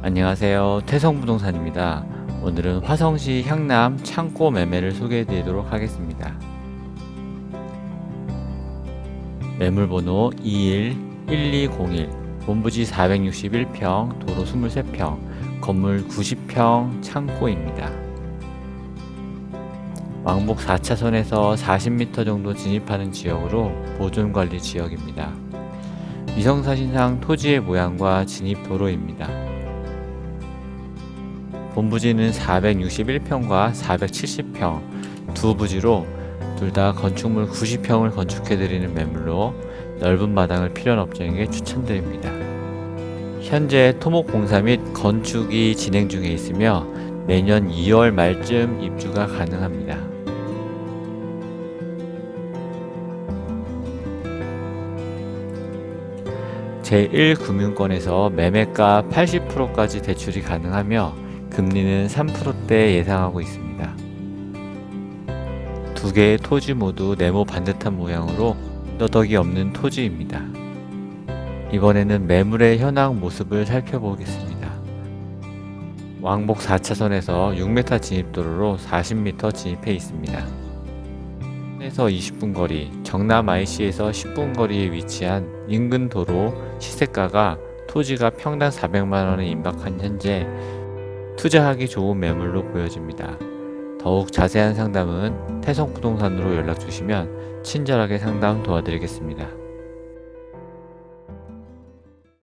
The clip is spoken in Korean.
안녕하세요. 태성부동산입니다. 오늘은 화성시 향남 창고 매매를 소개해 드리도록 하겠습니다. 매물번호 211201, 본부지 461평, 도로 23평, 건물 90평 창고입니다. 왕복 4차선에서 40m 정도 진입하는 지역으로 보존관리 지역입니다. 위성사진상 토지의 모양과 진입 도로입니다. 본부지는 461평과 470평 두 부지로 둘 다 건축물 90평을 건축해드리는 매물로 넓은 마당을 필요한 업종에게 추천드립니다. 현재 토목 공사 및 건축이 진행 중에 있으며 내년 2월 말쯤 입주가 가능합니다. 제1금융권에서 매매가 80%까지 대출이 가능하며 금리는 3%대 예상하고 있습니다. 두 개의 토지 모두 네모 반듯한 모양으로 너덕이 없는 토지입니다. 이번에는 매물의 현황 모습을 살펴보겠습니다. 왕복 4차선에서 6m 진입도로로 40m 진입해 있습니다. 에서 20분 거리, 정남 IC에서 10분 거리에 위치한 인근 도로 시세가가 토지가 평당 400만 원에 임박한 현재 투자하기 좋은 매물로 보여집니다. 더욱 자세한 상담은 태성부동산으로 연락 주시면 친절하게 상담 도와드리겠습니다.